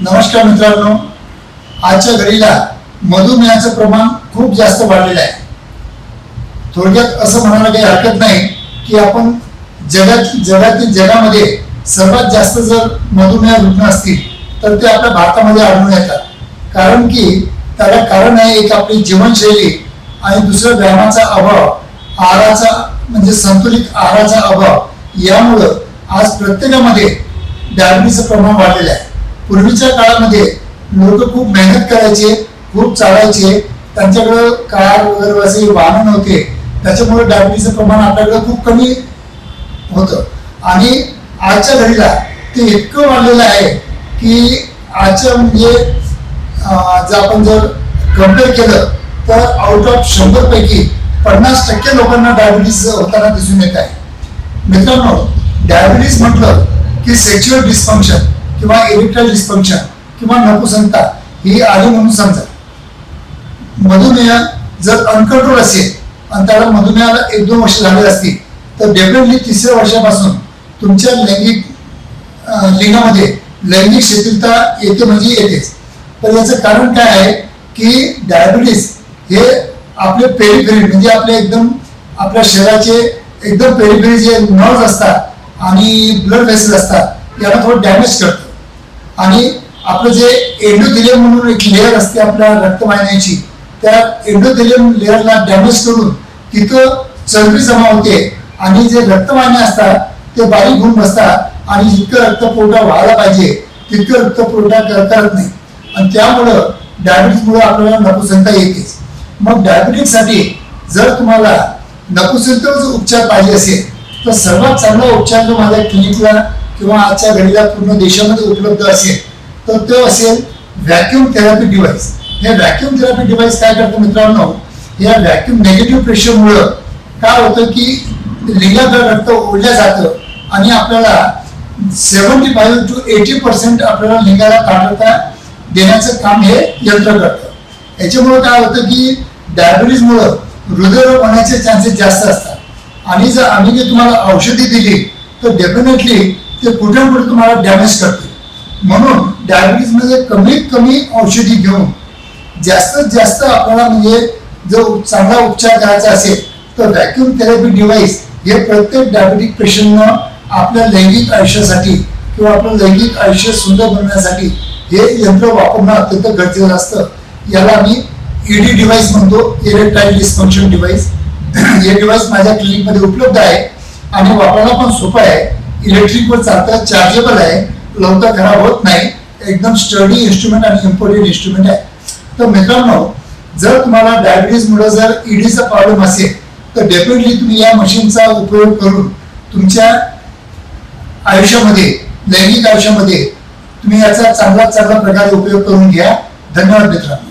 नमस्कार मित्रांनो. आजच्या घडीला मधुमेहाचं प्रमाण खूप जास्त वाढलेलं आहे. थोडक्यात असं म्हणायला काही हरकत नाही की आपण जगात जगातील जगामध्ये सर्वात जास्त जर मधुमेह रुग्ण असतील तर ते आपल्या भारतामध्ये आढळून येतात. कारण की त्याला कारण आहे एक आपली जीवनशैली आणि दुसरं व्यायामाचा अभाव आहाराचा म्हणजे संतुलित आहाराचा अभाव. यामुळं आज प्रत्येकामध्ये डायबिटीसचं प्रमाण वाढलेलं आहे. पूर्वीच्या काळामध्ये लोक खूप मेहनत करायचे खूप चालायचे. त्यांच्याकडं कार वगैरे असे वाहन नव्हते. त्याच्यामुळे डायबिटीजचं प्रमाण आपल्याकडे खूप कमी होतं. आणि आजच्या घडीला ते इतकं वाढलेलं आहे की आजच्या म्हणजे जर आपण जर कंपेअर केलं तर आउट ऑफ शंभर पैकी पन्नास टक्के लोकांना डायबिटीस होताना दिसून येत आहे. मित्रांनो डायबिटीस म्हटलं की सेक्च्युअल डिस्फंक्शन किंवा इरेक्टाईल डिस्फंक्शन किंवा नपुसंता ही आली म्हणून समजा. मधुमेह जर अनकंट्रोल असेल आणि त्याला मधुमेहाला एक दोन वर्ष झाले असतील तर डेफिनेटली तिसऱ्या वर्षापासून तुमच्या लैंगिक लिंगामध्ये लैंगिक शिथिलता येते म्हणजे येतेच. तर याचं कारण काय आहे की डायबिटीस हे आपले पेरिफेरी म्हणजे आपले एकदम आपल्या शरीराचे एकदम पेरिफेरी जे नर्व्ह असतात आणि ब्लड वेसल असतात याला थोडं डॅमेज करतं. आणि आपलं जे एंडोथिलियम म्हणून एक लेअर असते आपल्या रक्तवाहिन्याची त्या एंडोथिलियम लेअरला डॅमेज करून तिथं चरबी जमा होते आणि जे रक्तवाहिन्या असतात ते बारीक होऊन बसतात आणि जितकं रक्तपुरवठा व्हायला पाहिजे तितकं रक्तपुरवठा करता करत नाही. आणि त्यामुळं डायबिटीसमुळे आपल्याला नपुसंता येतेच. मग डायबिटीससाठी जर तुम्हाला नपुसंतच उपचार पाहिजे असेल तर सर्वात चांगला उपचार जो माझ्या क्लिनिकला किंवा आजच्या घडीला पूर्ण देशामध्ये उपलब्ध असेल तर तो असेल व्हॅक्युम थेरपी डिव्हाइस हे व्हॅक्युम थेरपी डिव्हाइस काय करतं मित्रांनो? या व्हॅक्युम नेगेटिव्ह प्रेशरमुळं काय होतं की लिंगाचं रक्त ओढलं जातं आणि आपल्याला seventy five to eighty percent आपल्याला लिंगाला ताटता देण्याचं काम हे यंत्र करतं. याच्यामुळं काय होतं की डायबिटीजमुळं हृदयरोग होण्याचे चान्सेस जास्त असतात. आणि जर आम्ही जर तुम्हाला औषधी दिली तर डेफिनेटली ते कुठे कुठे तुम्हाला डॅमेज करते म्हणून डायबिटीजमध्ये म्हणजे कमीत कमी औषधी घेऊन जास्तीत जास्त आपल्याला म्हणजे जर चांगला उपचार करायचा असेल तर व्हॅक्युम थेरपी डिव्हाइस हे प्रत्येक डायबिटिक पेशंटनं आपल्या लैंगिक आयुष्यासाठी किंवा आपलं लैंगिक आयुष्य सुंदर बनवण्यासाठी हे यंत्र वापरणं अत्यंत गरजेचं असतं. याला आम्ही ईडी डिव्हाइस म्हणतो इरेक्टाईल डिस्फंक्शन डिव्हाइस हे डिव्हाइस माझ्या क्लिनिकमध्ये उपलब्ध आहे. आणि वापरायला पण सोपं आहे. इलेक्ट्रिकवर चालतात चार्जेबल आहे लवकर खराब होत नाही एकदम स्टडी इन्स्ट्रुमेंट आणि इम्पोर्टेड इन्स्ट्रुमेंट आहे. तर मित्रांनो जर तुम्हाला डायबिटीजमुळे जर ईडीचा प्रॉब्लेम असेल तर डेफिनेटली तुम्ही या मशीनचा उपयोग करून तुमच्या आयुष्यामध्ये लैंगिक आयुष्यामध्ये तुम्ही याचा चांगला चांगला प्रकारे उपयोग करून घ्या. धन्यवाद मित्रांनो.